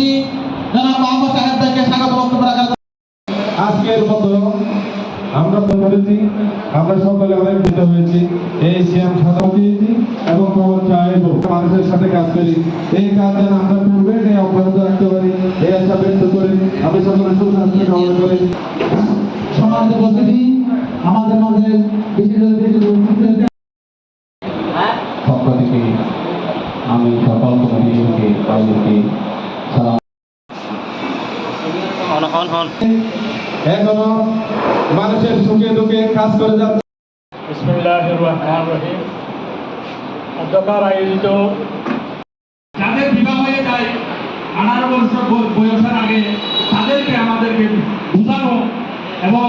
সভাপতি জনাব মোহাম্মদ সাহেব থেকে স্বাগত বক্তব্য রাখার আজকের মতো আমরা তো করেছি আমরা সকলে আনন্দিত হয়েছি। এই সিএম সভাপতি এবং খবর চাইব মানুষের সাথে কাজ করি। এই কাজ যেন আমরা পূর্বে অব্যাহত রাখতে পারি এই আশা ব্যক্ত করে। আমি সকলের সুস্বাস্থ্য কামনা করি সমাজের উপস্থিতি আমাদের মাঝে বিশেষ পক্ষ থেকে হ্যাঁ? আমি সকল কমিটিকে তাদেরকে এখনও মানুষের সুখে দুঃখে কাজ করে যাচ্ছে। বিসমিল্লাহির রহমানির রহিম। অধ্যকার আয়োজিত। যাদের বিবাহ হয়ে যায় আঠারো বছর বয়সের আগে তাদেরকে আমাদেরকে বোঝানো এবং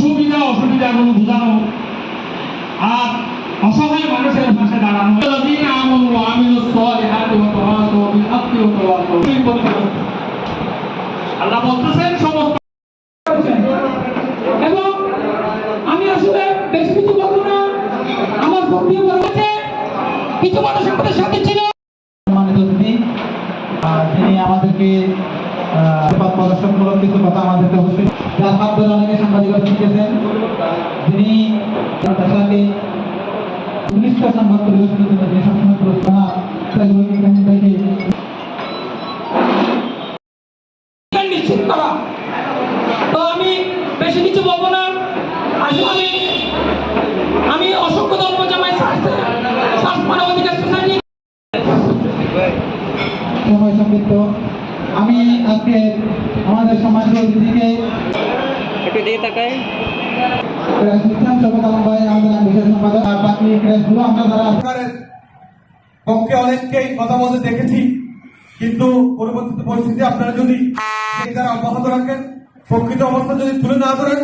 সুবিধা অসুবিধাগুলো বোঝানো আর অসহায় মানুষের পাশে দাঁড়ানো। মুসলিম বন্ধু আল্লাহ বলতেছেন, সমস্ত এবং আমি আসলে বেশ কিছু বলব না। আমার বক্তব্য বলেছে কিছু মানুষ আমাদের সাথে ছিল। তিনি আমাদেরকে প্রদর্শনমূলক কিছু কথা আমাদেরকে অবশ্যই যার মাধ্যমে অনেকে সাংবাদিকতা শিখেছেন তিনি পেশাকে উনিশটা সংবাদ পরিবেশনের জন্য তিনি সবসময় প্রস্তাব হ্যাঁ, নিশ্চিত করা তো আমি বেশি কিছু বলব না। আসলে আমি আমি অসংখ্য ধর্ম জামাই স্বাস্থ্য স্বাস্থ্য মানব অধিকার সোসাইটি। সময় সংক্ষিপ্ত আমি আজকে আমাদের সমাজের অতিথিকে একটু দিয়ে তাকাই। পক্ষে অনেককেই কথা বলতে দেখেছি। কিন্তু পরবর্তীতে পরিস্থিতি আপনারা যদি সেই দ্বারা অব্যাহত রাখেন প্রকৃত অবস্থা যদি তুলে না ধরেন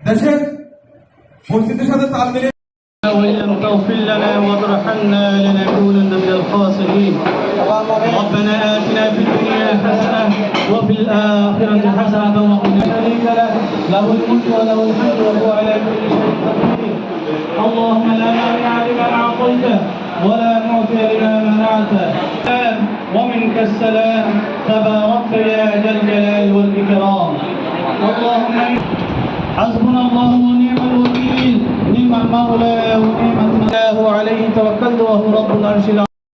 দেশের পরিস্থিতির সাথে তাল মিলিয়ে وإن لم تغفر لنا وترحمنا لنكونن من الخاسرين ربنا آتنا في الدنيا حسنة وفي الآخرة حسنة وقنا شريك له له الملك وله الحمد وهو على كل شيء قدير اللهم ولا معطي لما منعته ومنك السلام تباركت يا ذا الجلال والإكرام. اللهم حسبنا الله ونعم الوكيل. نعم المولى ونعم الله عليه توكلت وهو رب العرش العظيم.